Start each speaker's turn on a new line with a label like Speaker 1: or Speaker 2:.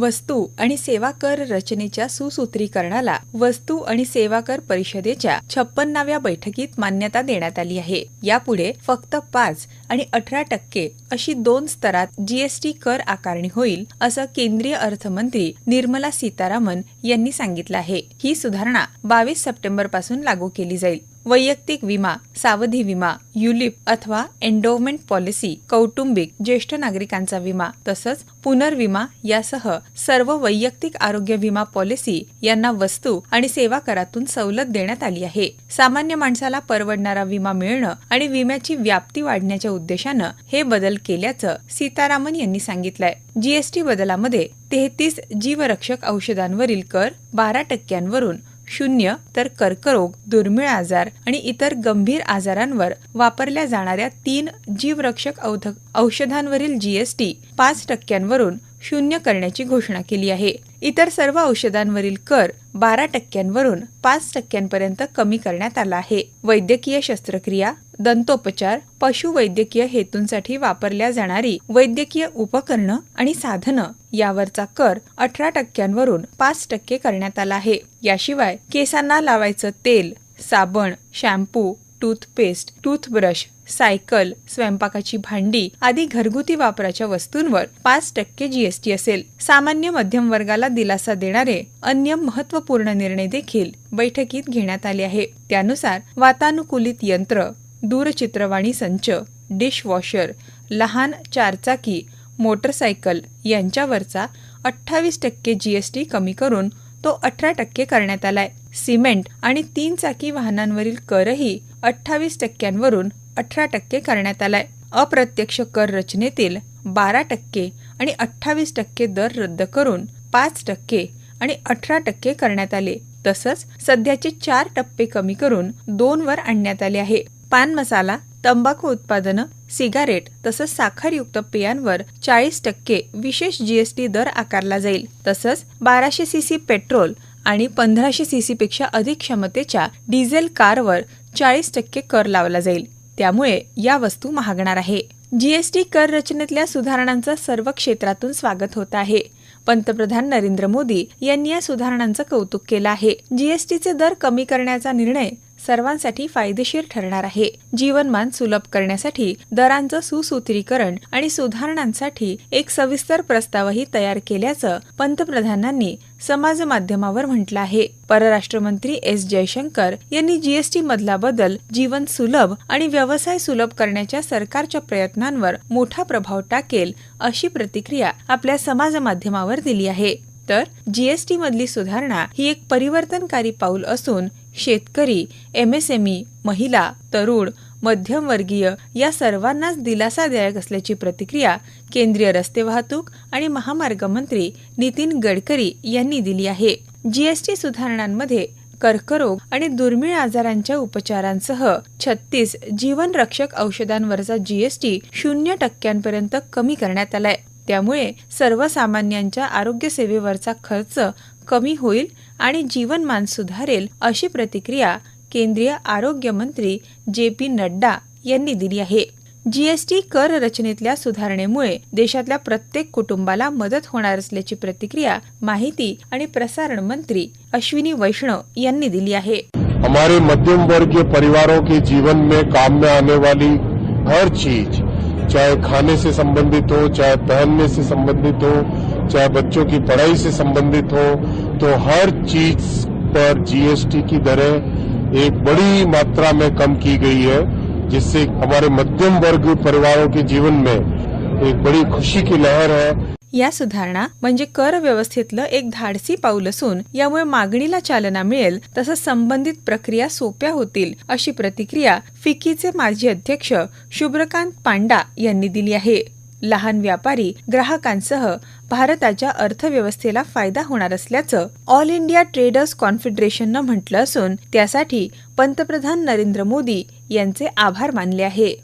Speaker 1: वस्तू आणि सेवा कर रचनेच्या सुसूत्रीकरणाला वस्तू आणि सेवा कर परिषदेच्या छप्पन्नाव्या बैठकीत मान्यता देण्यात आली आहे यापुढे फक्त पाच आणि अठरा टक्के अशी दोन स्तरात जीएसटी कर आकारणी होईल असं केंद्रीय अर्थमंत्री निर्मला सीतारामन यांनी सांगितलं आहे ही सुधारणा बावीस सप्टेंबर पासून लागू केली जाईल वैयक्तिक विमा सावधी विमा युलिप अथवा एन्डोवमेंट पॉलिसी कौटुंबिक ज्येष्ठ नागरिकांचा विमा तसंच पुनर्विमा यासह सर्व वैयक्तिक आरोग्य विमा पॉलिसी यांना वस्तू आणि सेवा करातून सवलत देण्यात आली आहे सामान्य माणसाला परवडणारा विमा मिळणं आणि विम्याची व्याप्ती वाढण्याच्या उद्देशानं हे बदल केल्याचं सीतारामन यांनी सांगितलंय जीएसटी बदलामध्ये तेहतीस जीवरक्षक औषधांवरील कर बारा टक्क्यांवरून शून्य तर कर्करोग दुर्मिळ आजार आणि इतर गंभीर आजारांवर वापरल्या जाणाऱ्या तीन जीवरक्षक औषधांवरील जीएसटी पाच टक्क्यांवरून शून्य करण्याची घोषणा केली आहे इतर सर्व औषधांवरील कर बारा टक्क्यांवरून पाच टक्क्यांपर्यंत कमी करण्यात आला आहे वैद्यकीय शस्त्रक्रिया दंतोपचार पशुवैद्यकीय हेतूंसाठी वापरल्या जाणारी वैद्यकीय उपकरणं आणि साधनं यावरचा कर अठरा टक्क्यांवरून पाच टक्के करण्यात आला आहे याशिवाय केसांना लावायचं तेल साबण शॅम्पू टूथपेस्ट टूथब्रश सायकल स्वयंपाकाची भांडी आदी घरगुती वापराच्या वस्तूंवर पाच टक्के जीएसटी असेल सामान्य मध्यम वर्गाला दिलासा देणारे अन्य महत्वपूर्ण निर्णय देखील बैठकीत घेण्यात आले आहे त्यानुसार वातानुकूलित यंत्र दूरचित्रवाणी संच डिशवॉशर लहान चारचाकी मोटरसायकल यांच्यावरचा अठ्ठावीस टक्के जीएसटी कमी करून तो अठरा टक्के करण्यात आलाय सिमेंट आणि तीन चाकी वाहनांवरील करही अठ्ठावीस टक्क्यांवरून अठरा टक्के करण्यात आलाय अप्रत्यक्ष कर रचनेतील बारा टक्के आणि अठ्ठावीस टक्के दर रद्द करून पाच टक्के आणि अठरा टक्के करण्यात आले तसंच सध्याचे चार टप्पे कमी करून दोन वर आणण्यात आले आहे पान मसाला तंबाखू उत्पादनं सिगारेट तसंच साखरयुक्त पेयांवर चाळीस टक्के विशेष जीएसटी दर आकारला जाईल तसंच बाराशे सीसी पेट्रोल आणि पंधराशे पेक्षा अधिक क्षमतेच्या डिझेल कारवर चाळीस टक्के कर लावला जाईल त्यामुळे या वस्तू महागणार आहे जीएसटी कर रचनेतल्या सुधारणांचं सर्व क्षेत्रातून स्वागत होत आहे पंतप्रधान नरेंद्र मोदी यांनी या सुधारणांचं कौतुक केलं आहे जीएसटीचे दर कमी करण्याचा निर्णय सर्वांसाठी फायदेशीर ठरणार आहे जीवनमान सुलभ करण्यासाठी दरांचं सुसूत्रीकरण आणि सुधारणांसाठी एक सविस्तर प्रस्तावही तयार केल्याचं पंतप्रधानांनी समाज माध्यमावर म्हटलं आहे परराष्ट्र मंत्री एस जयशंकर यांनी जीएसटी मधला बदल जीवन सुलभ आणि व्यवसाय सुलभ करण्याच्या सरकारच्या प्रयत्नांवर मोठा प्रभाव टाकेल अशी प्रतिक्रिया आपल्या समाज माध्यमावर दिली आहे तर जीएसटी मधली सुधारणा ही एक परिवर्तनकारी पाऊल असून शेतकरी एमएसएमई e, महिला तरुण मध्यमवर्गीय या सर्वांनाच दिलासादायक असल्याची प्रतिक्रिया केंद्रीय रस्ते वाहतूक आणि महामार्ग मंत्री नितीन गडकरी यांनी दिली आहे जीएसटी सुधारणांमध्ये कर्करोग आणि दुर्मिळ आजारांच्या उपचारांसह छत्तीस जीवनरक्षक औषधांवरचा जीएसटी शून्य टक्क्यांपर्यंत कमी करण्यात आलाय त्यामुळे सर्वसामान्यांच्या आरोग्यसेवेवरचा खर्च कमी होईल आणि जीवनमान सुधारेल अशी प्रतिक्रिया केंद्रीय आरोग्य मंत्री जे पी नड्डा यांनी दिली आहे जीएसटी कर रचनेतल्या सुधारणेमुळे देशातल्या प्रत्येक कुटुंबाला मदत होणार असल्याची प्रतिक्रिया माहिती आणि प्रसारण मंत्री अश्विनी वैष्णव यांनी दिली आहे
Speaker 2: हमारे मध्यम वर्ग परिवारों के जीवन में काम में आने वाली हर चीज चाहे खाने से संबंधित हो चाहे पहनने से संबंधित हो चाहे बच्चों की पढ़ाई से संबंधित हो तो हर चीज पर जीएसटी की दरें एक बड़ी मात्रा में कम की गई है जिससे हमारे मध्यम वर्ग परिवारों के जीवन में एक बड़ी खुशी की लहर है
Speaker 1: या सुधारणा म्हणजे कर व्यवस्थेतलं एक धाडसी पाऊल असून यामुळे मागणीला चालना मिळेल तसंच संबंधित प्रक्रिया सोप्या होतील अशी प्रतिक्रिया फिकीचे माजी अध्यक्ष शुभ्रकांत पांडा यांनी दिली आहे लहान व्यापारी ग्राहकांसह भारताच्या अर्थव्यवस्थेला फायदा होणार असल्याचं ऑल इंडिया ट्रेडर्स कॉन्फेडरेशननं म्हटलं असून त्यासाठी पंतप्रधान नरेंद्र मोदी यांचे आभार मानले आहे